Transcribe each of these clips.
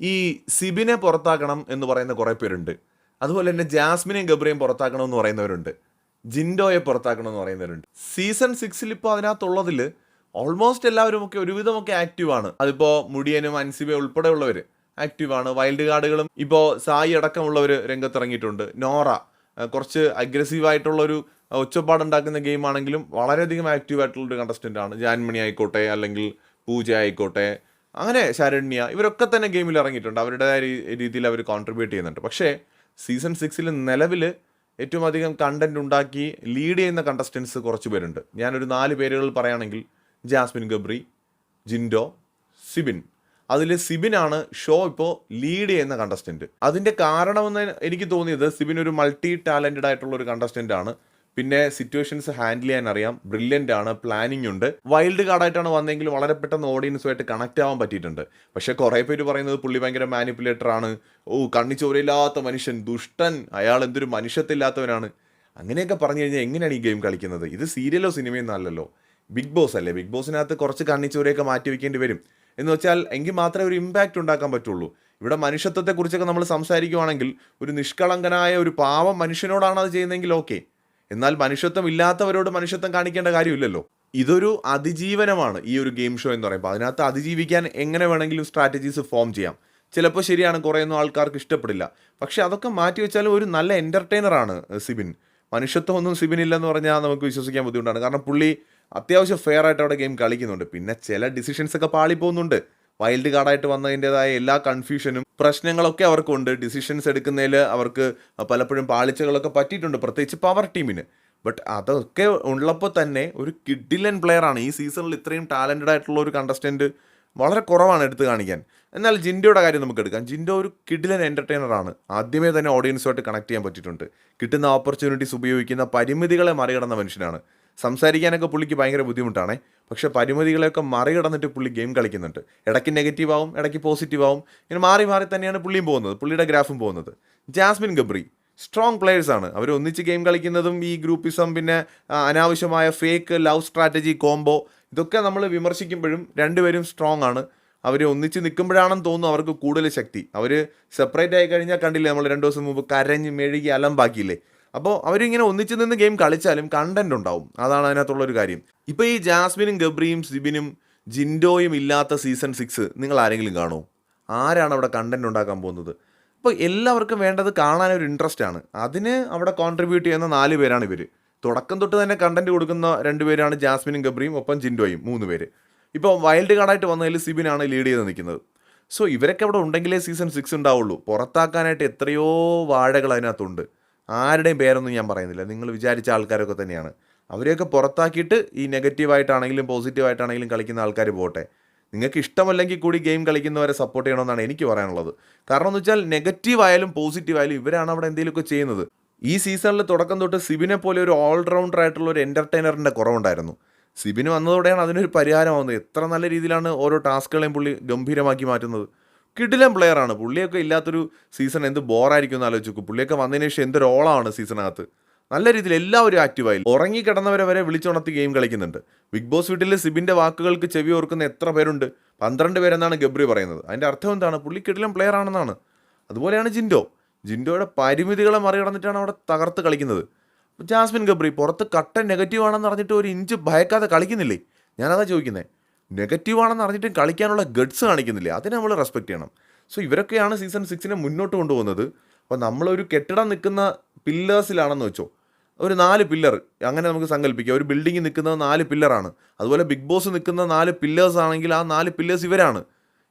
ഈ സിബിനെ പുറത്താക്കണം എന്ന് പറയുന്ന കുറേ പേരുണ്ട്. അതുപോലെ തന്നെ ജാസ്മിനെയും ഗബ്രയും പുറത്താക്കണം എന്ന് പറയുന്നവരുണ്ട്. ജിൻഡോയെ പുറത്താക്കണം എന്ന് പറയുന്നവരുണ്ട്. സീസൺ സിക്സിൽ ഇപ്പോൾ അതിനകത്തുള്ളതിൽ ഓൾമോസ്റ്റ് എല്ലാവരും ഒക്കെ ഒരുവിധമൊക്കെ ആക്റ്റീവാണ് അതിപ്പോൾ മുടിയനും അൻസിബെ ഉൾപ്പെടെയുള്ളവർ ആക്റ്റീവാണ് വൈൽഡ് കാർഡുകളും ഇപ്പോൾ സായി അടക്കമുള്ളവർ രംഗത്തിറങ്ങിയിട്ടുണ്ട്. നോറ കുറച്ച് അഗ്രസീവായിട്ടുള്ളൊരു ഒച്ചപ്പാടുണ്ടാക്കുന്ന ഗെയിം ആണെങ്കിലും വളരെയധികം ആക്റ്റീവ് ആയിട്ടുള്ളൊരു കണ്ടസ്റ്റന്റ് ആണ്. ജാൻമണി ആയിക്കോട്ടെ അല്ലെങ്കിൽ പൂജ ആയിക്കോട്ടെ അങ്ങനെ ശരണ്യ ഇവരൊക്കെ തന്നെ ഗെയിമിൽ ഇറങ്ങിയിട്ടുണ്ട്. അവരുടേതായ രീതിയിൽ അവർ കോൺട്രിബ്യൂട്ട് ചെയ്യുന്നുണ്ട്. പക്ഷേ സീസൺ സിക്സിൽ നിലവിൽ ഏറ്റവും അധികം കണ്ടന്റ് ഉണ്ടാക്കി ലീഡ് ചെയ്യുന്ന കണ്ടസ്റ്റൻസ് കുറച്ച് പേരുണ്ട്. ഞാനൊരു നാല് പേരുകൾ പറയുകയാണെങ്കിൽ ജാസ്മിൻ ഗബ്രി ജിൻഡോ സിബിൻ. അതിൽ സിബിനാണ് ഷോ ഇപ്പോൾ ലീഡ് ചെയ്യുന്ന കണ്ടസ്റ്റന്റ് അതിന്റെ കാരണമെന്ന് എനിക്ക് തോന്നിയത് സിബിൻ ഒരു മൾട്ടി ടാലന്റഡ് ആയിട്ടുള്ള ഒരു കണ്ടസ്റ്റന്റ് ആണ്. പിന്നെ സിറ്റുവേഷൻസ് ഹാൻഡിൽ ചെയ്യാൻ അറിയാം. ബ്രില്യന്റ് ആണ് പ്ലാനിങ് ഉണ്ട്. വൈൽഡ് കാർഡായിട്ടാണ് വന്നെങ്കിൽ വളരെ പെട്ടെന്ന് ഓഡിയൻസുമായിട്ട് കണക്ട് ആവാൻ പറ്റിയിട്ടുണ്ട്. പക്ഷേ കുറേ പേര് പറയുന്നത് പുള്ളി ഭയങ്കര മാനിപ്പുലേറ്റർ ആണ്. ഓ കണ്ണിച്ചോരയില്ലാത്ത മനുഷ്യൻ ദുഷ്ടൻ. അയാൾ എന്തൊരു മനുഷ്യത്തില്ലാത്തവനാണ്. അങ്ങനെയൊക്കെ പറഞ്ഞു കഴിഞ്ഞാൽ എങ്ങനെയാണ് ഈ ഗെയിം കളിക്കുന്നത്? ഇത് സീരിയലോ സിനിമയൊന്നും അല്ലല്ലോ ബിഗ് ബോസ് അല്ലേ? ബിഗ് ബോസിനകത്ത് കുറച്ച് കണ്ണിച്ചോരയൊക്കെ മാറ്റി വെക്കേണ്ടി വരും. എന്ന് വെച്ചാൽ എങ്കിൽ മാത്രമേ ഒരു ഇമ്പാക്റ്റ് ഉണ്ടാക്കാൻ പറ്റുള്ളൂ. ഇവിടെ മനുഷ്യത്വത്തെക്കുറിച്ചൊക്കെ നമ്മൾ സംസാരിക്കുവാണെങ്കിൽ ഒരു നിഷ്കളങ്കനായ ഒരു പാവം മനുഷ്യനോടാണ് അത് ചെയ്യുന്നതെങ്കിൽ ഓക്കെ എന്നാൽ മനുഷ്യത്വം ഇല്ലാത്തവരോട് മനുഷ്യത്വം കാണിക്കേണ്ട കാര്യമില്ലല്ലോ. ഇതൊരു അതിജീവനമാണ് ഈ ഒരു ഗെയിം ഷോ എന്ന് പറയുമ്പോൾ. അതിനകത്ത് അതിജീവിക്കാൻ എങ്ങനെ വേണമെങ്കിലും സ്ട്രാറ്റജീസ് ഫോം ചെയ്യാം. ചിലപ്പോൾ ശരിയാണ് കുറേയൊന്നും ആൾക്കാർക്ക് ഇഷ്ടപ്പെടില്ല. പക്ഷെ അതൊക്കെ മാറ്റി വെച്ചാലും ഒരു നല്ല എന്റർടൈനറാണ് സിബിൻ. മനുഷ്യത്വമൊന്നും സിബിൻ ഇല്ലെന്ന് പറഞ്ഞാൽ നമുക്ക് വിശ്വസിക്കാൻ ബുദ്ധിമുട്ടാണ്. കാരണം പുള്ളി അത്യാവശ്യം ഫെയർ ആയിട്ട് അവിടെ ഗെയിം കളിക്കുന്നുണ്ട്. പിന്നെ ചില ഡിസിഷൻസ് ഒക്കെ പാളിപ്പോകുന്നുണ്ട്. വൈൽഡ് കാർഡായിട്ട് വന്നതിന്റെതായ എല്ലാ കൺഫ്യൂഷനും പ്രശ്നങ്ങളൊക്കെ അവർക്കുണ്ട്. ഡിസിഷൻസ് എടുക്കുന്നതിൽ അവർക്ക് പലപ്പോഴും പാളിച്ചകളൊക്കെ പറ്റിയിട്ടുണ്ട് പ്രത്യേകിച്ച് പവർ ടീമിന് ബട്ട് അതൊക്കെ ഉള്ളപ്പോൾ തന്നെ ഒരു കിഡിലൻ പ്ലെയറാണ് ഈ സീസണിൽ ഇത്രയും ടാലന്റഡ് ആയിട്ടുള്ള ഒരു കണ്ടസ്റ്റന്റ് വളരെ കുറവാണ് എടുത്തു കാണിക്കാൻ. എന്നാൽ ജിൻഡോയുടെ കാര്യം നമുക്ക് എടുക്കാം. ജിൻഡോ ഒരു കിഡിലൻ എന്റർടൈനറാണ് ആദ്യമേ തന്നെ ഓഡിയൻസുമായിട്ട് കണക്ട് ചെയ്യാൻ പറ്റിയിട്ടുണ്ട്. കിട്ടുന്ന ഓപ്പർച്യൂണിറ്റീസ് ഉപയോഗിക്കുന്ന പരിമിതികളെ മറികടന്ന മനുഷ്യനാണ്. സംസാരിക്കാനൊക്കെ പുള്ളിക്ക് ഭയങ്കര ബുദ്ധിമുട്ടാണ്. പക്ഷേ പരിമിതികളെയൊക്കെ മറികടന്നിട്ട് പുള്ളി ഗെയിം കളിക്കുന്നുണ്ട്. ഇടയ്ക്ക് നെഗറ്റീവ് ആവും ഇടയ്ക്ക് പോസിറ്റീവ് ആവും. ഇങ്ങനെ മാറി മാറി തന്നെയാണ് പുള്ളിയും പോകുന്നത് പുള്ളിയുടെ ഗ്രാഫും പോകുന്നത്. ജാസ്മിൻ ഗബ്രി സ്ട്രോങ് പ്ലെയേഴ്സാണ് അവർ ഒന്നിച്ച് ഗെയിം കളിക്കുന്നതും ഈ ഗ്രൂപ്പിസം പിന്നെ അനാവശ്യമായ ഫേക്ക് ലവ് സ്ട്രാറ്റജി കോംബോ ഇതൊക്കെ നമ്മൾ വിമർശിക്കുമ്പോഴും രണ്ടുപേരും സ്ട്രോങ് ആണ്. അവർ ഒന്നിച്ച് നിൽക്കുമ്പോഴാണെന്ന് തോന്നുന്നു അവർക്ക് കൂടുതൽ ശക്തി. അവർ സെപ്പറേറ്റ് ആയി കഴിഞ്ഞാൽ കണ്ടില്ലേ നമ്മൾ രണ്ട് ദിവസം മുമ്പ് കരഞ്ഞ് മെഴുകി അലമ്പാക്കിയില്ലേ? അപ്പോൾ അവരിങ്ങനെ ഒന്നിച്ച് നിന്ന് ഗെയിം കളിച്ചാലും കണ്ടന്റ് ഉണ്ടാവും. അതാണ് അതിനകത്തുള്ളൊരു കാര്യം. ഇപ്പോൾ ഈ ജാസ്മിനും ഗബ്രിയും സിബിനും ജിൻഡോയും ഇല്ലാത്ത സീസൺ സിക്സ് നിങ്ങൾ ആരെങ്കിലും കാണുമോ ആരാണ് അവിടെ കണ്ടന്റ് ഉണ്ടാക്കാൻ പോകുന്നത്? അപ്പോൾ എല്ലാവർക്കും വേണ്ടത് കാണാൻ ഒരു ഇൻട്രസ്റ്റ് ആണ്. അതിന് അവിടെ കോൺട്രിബ്യൂട്ട് ചെയ്യുന്ന നാല് പേരാണ് ഇവർ തുടക്കം തൊട്ട് തന്നെ കണ്ടന്റ് കൊടുക്കുന്ന രണ്ടുപേരാണ് ജാസ്മിനും ഗബ്രിയും ഒപ്പം ജിൻഡോയും മൂന്ന് പേര്. ഇപ്പോൾ വൈൽഡ് കാർഡായിട്ട് വന്നതിൽ സിബിനാണ് ലീഡ് ചെയ്ത് നിൽക്കുന്നത്. സോ ഇവരൊക്കെ അവിടെ ഉണ്ടെങ്കിലേ സീസൺ സിക്സ് ഉണ്ടാവുള്ളൂ. പുറത്താക്കാനായിട്ട് എത്രയോ വാഴകൾ അതിനകത്തുണ്ട്. ആരുടെയും പേരൊന്നും ഞാൻ പറയുന്നില്ല. നിങ്ങൾ വിചാരിച്ച ആൾക്കാരൊക്കെ തന്നെയാണ്. അവരെയൊക്കെ പുറത്താക്കിയിട്ട് ഈ നെഗറ്റീവായിട്ടാണെങ്കിലും പോസിറ്റീവായിട്ടാണെങ്കിലും കളിക്കുന്ന ആൾക്കാർ പോട്ടെ. നിങ്ങൾക്ക് ഇഷ്ടമല്ലെങ്കിൽ കൂടി ഗെയിം കളിക്കുന്നവരെ സപ്പോർട്ട് ചെയ്യണമെന്നാണ് എനിക്ക് പറയാനുള്ളത്. കാരണം എന്ന് വെച്ചാൽ നെഗറ്റീവ് ആയാലും പോസിറ്റീവ് ആയാലും ഇവരാണ് അവിടെ എന്തെങ്കിലുമൊക്കെ ചെയ്യുന്നത്. ഈ സീസണിൽ തുടക്കം തൊട്ട് സിബിനെ പോലെ ഒരു ഓൾറൗണ്ടർ ആയിട്ടുള്ള ഒരു എന്റർടൈനറിന്റെ കുറവുണ്ടായിരുന്നു. സിബിന് വന്നതോടെയാണ് അതിനൊരു പരിഹാരമാവുന്നത്. എത്ര നല്ല രീതിയിലാണ് ഓരോ ടാസ്കുകളെയും പുള്ളി ഗംഭീരമാക്കി മാറ്റുന്നത്. കിടിലൻ ആണ്. പുള്ളിയൊക്കെ ഇല്ലാത്തൊരു സീസൺ എന്ത് ബോറായിരിക്കും എന്ന് ആലോചിച്ചു പുള്ളിയൊക്കെ വന്നതിന് ശേഷം എന്ത് റോളാണ് സീസണകത്ത് നല്ല രീതിയിൽ എല്ലാവരും ആക്റ്റീവായി ഉറങ്ങി കിടന്നവരെ വരെ വിളിച്ചുണർത്തി ഗെയിം കളിക്കുന്നുണ്ട്. ബിഗ് ബോസ് വീട്ടിൽ സിബിന്റെ വാക്കുകൾക്ക് ചെവി ഓർക്കുന്ന എത്ര പേരുണ്ട്? പന്ത്രണ്ട് പേരെന്നാണ് ഗബ്രി പറയുന്നത്. അതിന്റെ അർത്ഥം എന്താണ്? പുള്ളി കിടിലൻ പ്ലെയർ ആണെന്നാണ്. അതുപോലെയാണ് ജിൻഡോ. ജിൻഡോയുടെ പരിമിതികളെ മറികടന്നിട്ടാണ് അവിടെ തകർത്ത് കളിക്കുന്നത്. ജാസ്മിൻ ഗബ്രി പുറത്ത് കട്ട നെഗറ്റീവ് ആണെന്ന് പറഞ്ഞിട്ട് ഒരു ഇഞ്ച് ഭയക്കാതെ കളിക്കുന്നില്ലേ? ഞാനതാ ചോദിക്കുന്നത് നെഗറ്റീവ് ആണെന്ന് അറിഞ്ഞിട്ടും കളിക്കാനുള്ള ഗഡ്സ് കാണിക്കുന്നില്ല? അതിനെ നമ്മൾ റെസ്പെക്ട് ചെയ്യണം. സോ ഇവരൊക്കെയാണ് സീസൺ സിക്സിനെ മുന്നോട്ട് കൊണ്ടുപോകുന്നത്. അപ്പോൾ നമ്മളൊരു കെട്ടിടം നിൽക്കുന്ന പില്ലേഴ്സിലാണെന്ന് വെച്ചോ. ഒരു നാല് പില്ലർ അങ്ങനെ നമുക്ക് സങ്കല്പിക്കാം. ഒരു ബിൽഡിംഗ് നിൽക്കുന്നത് നാല് പില്ലറാണ് അതുപോലെ ബിഗ് ബോസ് നിൽക്കുന്ന നാല് പില്ലേഴ്സ് ആണെങ്കിൽ ആ നാല് പില്ലേഴ്സ് ഇവരാണ്.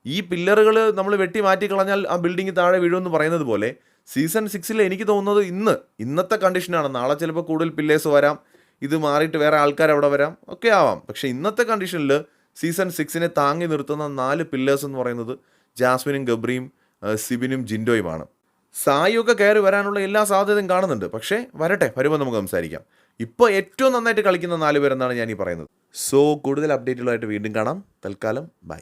ഈ പില്ലറുകൾ നമ്മൾ വെട്ടി മാറ്റി കളഞ്ഞാൽ ആ ബിൽഡിംഗ് താഴെ വീഴുമെന്ന് പറയുന്നത് പോലെ സീസൺ സിക്സിൽ എനിക്ക് തോന്നുന്നത് ഇന്ന് ഇന്നത്തെ കണ്ടീഷനാണ് നാളെ ചിലപ്പോൾ കൂടുതൽ പില്ലേഴ്സ് വരാം. ഇത് മാറിയിട്ട് വേറെ ആൾക്കാർ അവിടെ വരാം. ഒക്കെ ആവാം. പക്ഷേ ഇന്നത്തെ കണ്ടീഷനിൽ സീസൺ സിക്സിനെ താങ്ങി നിർത്തുന്ന നാല് പില്ലേഴ്സ് എന്ന് പറയുന്നത് ജാസ്മിനും ഗബ്രിയും സിബിനും ജിൻഡോയുമാണ്. സായിയൊക്കെ കയറി വരാനുള്ള എല്ലാ സാധ്യതയും കാണുന്നുണ്ട്. പക്ഷേ വരട്ടെ വരുമ്പോൾ നമുക്ക് സംസാരിക്കാം. ഇപ്പോൾ ഏറ്റവും നന്നായിട്ട് കളിക്കുന്ന നാല് പേരെന്നാണ് ഞാൻ ഈ പറയുന്നത്? സോ കൂടുതൽ അപ്ഡേറ്റുകളായിട്ട് വീണ്ടും കാണാം. തൽക്കാലം ബൈ